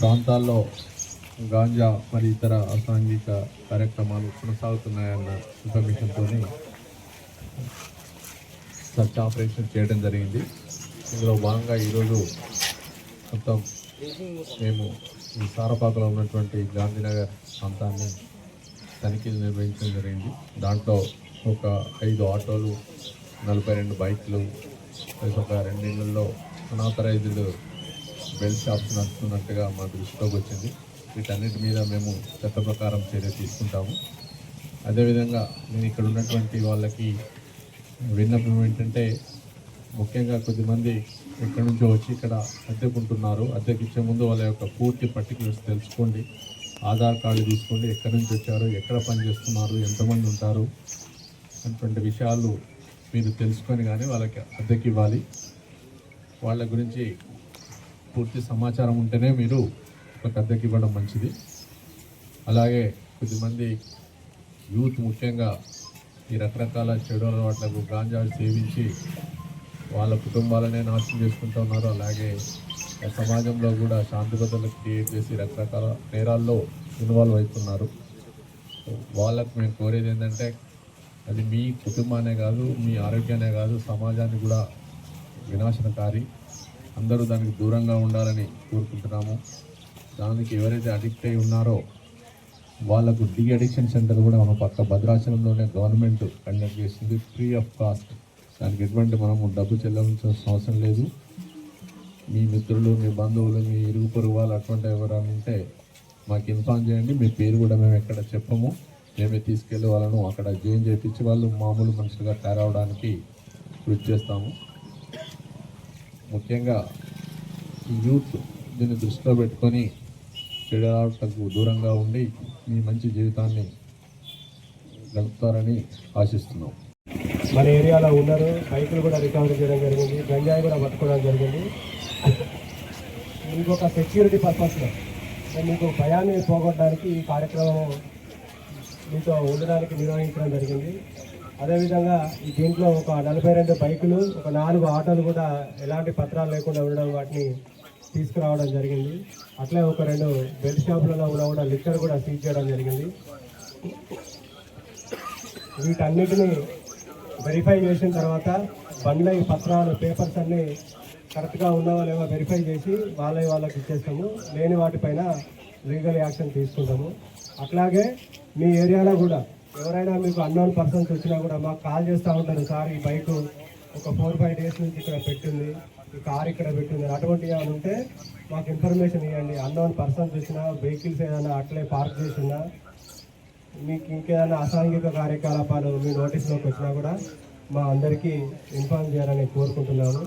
ప్రాంతాల్లో గాంజా మరి ఇతర అసాంఘిక కార్యక్రమాలు కొనసాగుతున్నాయన్న ఇన్ఫర్మేషన్తో సర్చ్ ఆపరేషన్ చేయడం జరిగింది. ఇందులో భాగంగా ఈరోజు మొత్తం మేము ఈ సారపాకలో ఉన్నటువంటి గాంధీనగర్ ప్రాంతాన్ని తనిఖీలు నిర్వహించడం జరిగింది. దాంట్లో ఒక ఐదు ఆటోలు నలభై రెండు బైక్లు ఒక రెండు రెండిళ్ళలో అనాథరైజ్డ్ బెల్ షాప్స్ నడుస్తున్నట్టుగా మా దృష్టిలోకి వచ్చింది. వీటన్నిటి మీద మేము చట్ట ప్రకారం చర్య తీసుకుంటాము. అదేవిధంగా నేను ఇక్కడ ఉన్నటువంటి వాళ్ళకి విన్నపం ఏంటంటే ముఖ్యంగా కొద్దిమంది ఎక్కడి నుంచో వచ్చి ఇక్కడ అద్దెకుంటున్నారు. అద్దెకి ఇచ్చే ముందు వాళ్ళ యొక్క పూర్తి పర్టికులర్స్ తెలుసుకోండి. ఆధార్ కార్డు తీసుకోండి. ఎక్కడి నుంచి వచ్చారు? ఎక్కడ పని చేస్తున్నారు? ఎంతమంది ఉంటారు? అటువంటి విషయాలు మీరు తెలుసుకొని కానీ వాళ్ళకి అద్దెకి ఇవ్వాలి. వాళ్ళ గురించి పూర్తి సమాచారం ఉంటేనే మీరు ఒక అద్దెకి ఇవ్వడం మంచిది. అలాగే కొద్దిమంది యూత్ ముఖ్యంగా ఈ రకరకాల చెడు అలవాట్లకు గాంజా సేవించి వాళ్ళ కుటుంబాలనే నాశనం చేసుకుంటూ ఉన్నారు. అలాగే సమాజంలో కూడా శాంతి భద్రతలు క్రియేట్ చేసి రకరకాల నేరాల్లో ఇన్వాల్వ్ అవుతున్నారు. వాళ్ళకు మేము కోరేది ఏంటంటే అది మీ కుటుంబానే కాదు మీ ఆరోగ్యానే కాదు సమాజాన్ని కూడా వినాశనకారి. అందరూ దానికి దూరంగా ఉండాలని కోరుకుంటున్నాము. దానికి ఎవరైతే అడిక్ట్ అయి ఉన్నారో వాళ్ళకు డి అడిక్షన్ సెంటర్ కూడా మన పక్క భద్రాచలంలోనే గవర్నమెంట్ కండక్ట్ చేసింది ఫ్రీ ఆఫ్ కాస్ట్. దానికి ఎటువంటి మనము డబ్బు చెల్లించాల్సిన అవసరం లేదు. మీ మిత్రులు మీ బంధువులు మీ ఇరుగు పొరుగు వాళ్ళు అటువంటి ఎవరైనా ఉంటే మాకు ఇన్ఫార్మ్ చేయండి. మీ పేరు కూడా మేము ఎక్కడ చెప్పము. మేమే తీసుకెళ్ళి వాళ్ళను అక్కడ జాయిన్ చేయించి వాళ్ళు మామూలు మనుషులుగా తయారవడానికి కృషి చేస్తాము. ముఖ్యంగా ఈ యూత్ దీన్ని దృష్టిలో పెట్టుకొని చెడులకు దూరంగా ఉండి మీ మంచి జీవితాన్ని గడుపుతారని ఆశిస్తున్నాం. మన ఏరియాలో ఉన్నారు. బైకులు కూడా రికవరీ చేయడం జరిగింది. గంజాయి కూడా పట్టుకోవడం జరిగింది. మీకు ఒక సెక్యూరిటీ పర్పస్లో మీకు భయాన్ని పోగొట్టడానికి ఈ కార్యక్రమం మీతో ఉండడానికి నిర్వహించడం జరిగింది. అదేవిధంగా ఈ దీంట్లో ఒక నలభై రెండు బైకులు ఒక నాలుగు ఆటోలు కూడా ఎలాంటి పత్రాలు లేకుండా ఉండడం వాటిని తీసుకురావడం జరిగింది. అట్లే ఒక రెండు బెల్ట్ షాపులలో కూడా కూడా లిక్కర్ కూడా సీజ్ చేయడం జరిగింది. వీటన్నిటిని వెరిఫై చేసిన తర్వాత బండ్ల పత్రాలు పేపర్స్ అన్నీ కరెక్ట్గా ఉన్నావో లేవో వెరిఫై చేసి వాళ్ళ వాళ్ళకి ఇచ్చేస్తాము. లేని వాటిపైన లీగల్ యాక్షన్ తీసుకుంటాము. అట్లాగే మీ ఏరియాలో కూడా ఎవరైనా మీకు అన్నోన్ పర్సన్స్ వచ్చినా కూడా మాకు కాల్ చేస్తూ ఉంటారు సార్ ఈ బైక్ ఒక ఫోర్ ఫైవ్ డేస్ నుంచి ఇక్కడ పెట్టింది ఈ కార్ ఇక్కడ పెట్టింది అటువంటి ఏమైనా ఉంటే మాకు ఇన్ఫర్మేషన్ ఇవ్వండి. అన్నోన్ పర్సన్స్ వచ్చినా వెహికల్స్ ఏదైనా అట్లే పార్క్ చేసినా మీకు ఇంకేదైనా అసాంఘిక కార్యకలాపాలు మీ నోటీస్లోకి వచ్చినా కూడా మా అందరికీ ఇన్ఫార్మ్ చేయాలని కోరుకుంటున్నాను